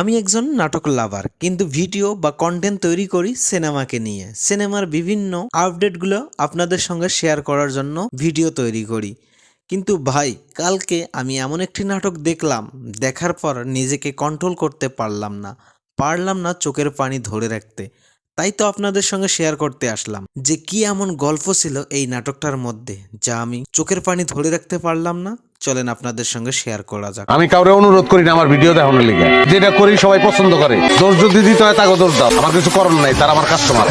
আমি একজন নাটক লাভার কিন্তু ভিডিও বা কন্টেন্ট তৈরি করি সিনেমাকে নিয়ে। সিনেমার বিভিন্ন আপডেটগুলো আপনাদের সঙ্গে শেয়ার করার জন্য ভিডিও তৈরি করি। কিন্তু ভাই, কালকে আমি এমন একটি নাটক দেখলাম, দেখার পর নিজেকে কন্ট্রোল করতে পারলাম না। পারলাম না চোখের পানি ধরে রাখতে। তাই তো আপনাদের সঙ্গে শেয়ার করতে আসলাম যে কি এমন গল্প ছিল এই নাটকটার মধ্যে, যা আমি চোখের পানি ধরে রাখতে পারলাম না। চলেন আপনাদের সঙ্গে শেয়ার করা যাক। আমি কাউরে অনুরোধ করি না আমার ভিডিও দেখানোর লিগে। যেটা করি সবাই পছন্দ করে। দোষ যদি দিতে হয় তাকে দোষ দাও। আমার কিছু করার নাই তার আমার কাস্টমার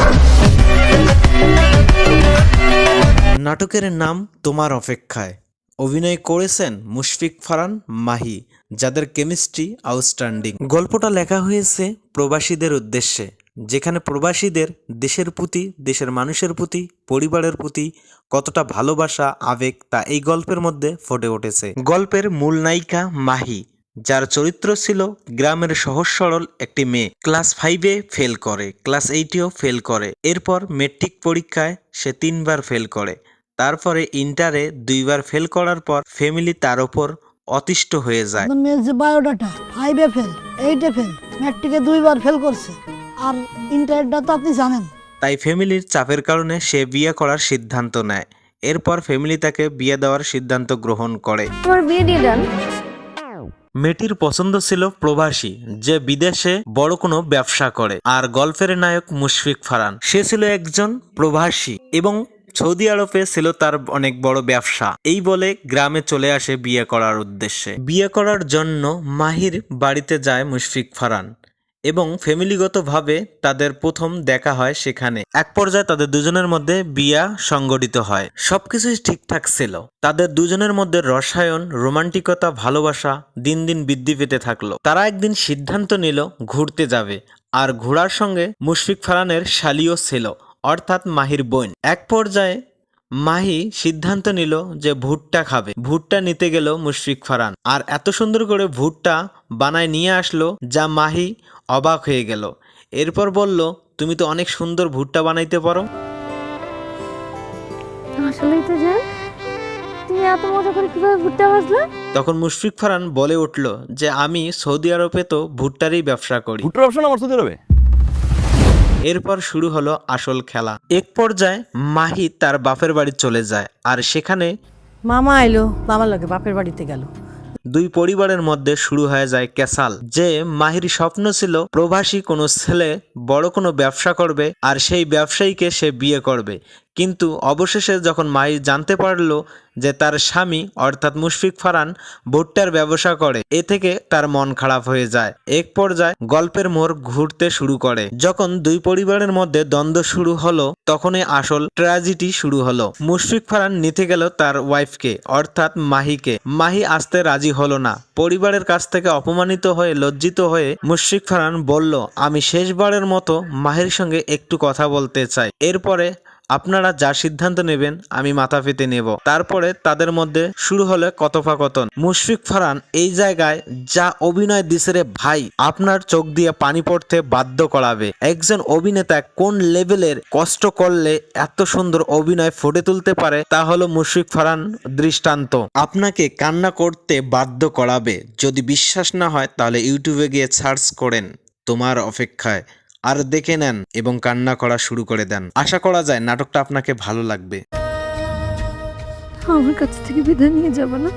নাটকের নাম তোমার অপেক্ষায়। অভিনয় করেছেন মুশফিক ফারান মাহি যাদের কেমিস্ট্রি আউটস্ট্যান্ডিং গল্পটা লেখা হয়েছে প্রবাসীদের উদ্দেশ্যে। যেখানে প্রবাসীদের দেশের প্রতি দেশের মানুষের প্রতি পরিবারের প্রতি কতটা ভালোবাসা আবেগ তা এই গল্পের মধ্যে ফুটে উঠেছে। গল্পের মূল নায়িকা মাহি যার চরিত্র ছিল গ্রামের সহজ সরল একটি মেয়ে। ক্লাস ফাইভে ফেল করে ক্লাস এইটেও ফেল করে। এরপর মেট্রিক পরীক্ষায় সে তিনবার ফেল করে। তারপরে ইন্টারে দুইবার ফেল করার পর ফ্যামিলি তার ওপর অতিষ্ঠ হয়ে যায়। আপনার মেয়ের যে বায়োডাটা ফাইভে ফেল এইটে ফেল ম্যাট্রিকে দুইবার ফেল করছে। আর ইন্টারটা তো আপনি জানেন। তাই ফ্যামিলির চাপের কারণে সে বিয়ে করার সিদ্ধান্ত নেয়। এরপর ফ্যামিলি তাকে বিয়ে দেওয়ার সিদ্ধান্ত গ্রহণ করে। তোমার বিয়ে দিয়ে দেন। মেয়েটির পছন্দ ছিল প্রবাসী যে বিদেশে বড় কোনো ব্যবসা করে। আর গল্পের নায়ক মুশফিক ফারান সে ছিল একজন প্রবাসী এবং সৌদি আরবে ছিল তার অনেক বড় ব্যবসা। এই বলে গ্রামে চলে আসে বিয়ে করার উদ্দেশ্যে। বিয়ে করার জন্য মাহির বাড়িতে যায় মুশফিক ফারান এবং ফ্যামিলিগতভাবে তাদের প্রথম দেখা হয় সেখানে। এক পর্যায়ে তাদের দুজনের মধ্যে বিয়া সংগঠিত হয়। সবকিছুই ঠিকঠাক ছিল। তাদের দুজনের মধ্যে রসায়ন, রোমান্টিকতা, ভালোবাসা দিন দিন বৃদ্ধি পেতে থাকল। তারা একদিন সিদ্ধান্ত নিল ঘুরতে যাবে। আর ঘোড়ার সঙ্গে মুশফিক ফারানের শালিও ছিল, অর্থাৎ মাহির বোন। এক পর্যায়ে মাহি সিদ্ধান্ত নিল যে ভুট্টা খাবে। ভুট্টা নিতে গেল মুশফিক ফারান। আর এত সুন্দর করে ভুট্টা বানায় নিয়ে আসলো যা মাহি অবাক হয়ে গেল। এরপর বলল তুমি তো অনেক সুন্দর ভুট্টা বানাইতে পারো। আসলেই তো জান তুমি এত মজা করে কীভাবে ভুট্টা ভাজলে? তখন মুশফিক ফারান বলে উঠল যে আমি সৌদি আরবে তো ভুট্টারই ব্যবসা করি। ভুট্টার অপশন আমার সৌদি আরবে? এরপর শুরু হলো আসল খেলা। এক পর্যায়ে মাহি তার বাপের বাড়ি চলে যায় আর সেখানে মামা আইলো মামার লগে বাপের বাড়িতে গেল। দুই পরিবারের মধ্যে শুরু হয়ে যায় ক্যাসাল, যে মাহির স্বপ্ন ছিল প্রবাসী কোনো ছেলে বড় কোনো ব্যবসা করবে আর সেই ব্যবসায়ীকে সে বিয়ে করবে। কিন্তু অবশেষে যখন মাহির জানতে পারল যে তার স্বামী, অর্থাৎ মুশফিক ফারান ভুট্টার ব্যবসা করে, এ থেকে তার মন খারাপ হয়ে যায়। এক পর্যায়ে গল্পের মোড় ঘুরতে শুরু করে। যখন দুই পরিবারের মধ্যে দ্বন্দ্ব শুরু হলো, তখনই আসল ট্র্যাজেডি শুরু হলো। মুশফিক ফারান নিতে গেল তার ওয়াইফকে, অর্থাৎ মাহিকে। মাহি আসতে রাজি হলো না। পরিবারের কাছ থেকে অপমানিত হয়ে লজ্জিত হয়ে মুশফিক ফারান বলল, আমি শেষবারের মতো মাহির সঙ্গে একটু কথা বলতে চাই। এরপরে আপনারা যা সিদ্ধান্ত নেবেন, আমি মাথা পেতে নেব। তারপরে তাদের মধ্যে শুরু হলো কথোপকথন। মুশফিক ফারান এই জায়গায় যা অভিনয় দিছে রে ভাই, আপনার চোখ দিয়ে পানি পড়তে বাধ্য করাবে। একজন অভিনেতা কোন লেভেলের কষ্ট করলে এত সুন্দর অভিনয় ফুটে তুলতে পারে, তা হলো মুশফিক ফারান দৃষ্টান্ত। আপনাকে কান্না করতে বাধ্য করাবে। যদি বিশ্বাস না হয়, তাহলে ইউটিউবে গিয়ে সার্চ করেন তোমার অপেক্ষায়। আর দেখে নেন এবং কান্না করা শুরু করে দেন। আশা করা যায় নাটকটা আপনাকে ভালো লাগবে। আমার কাছ থেকে বিদায় নিয়ে যাব না?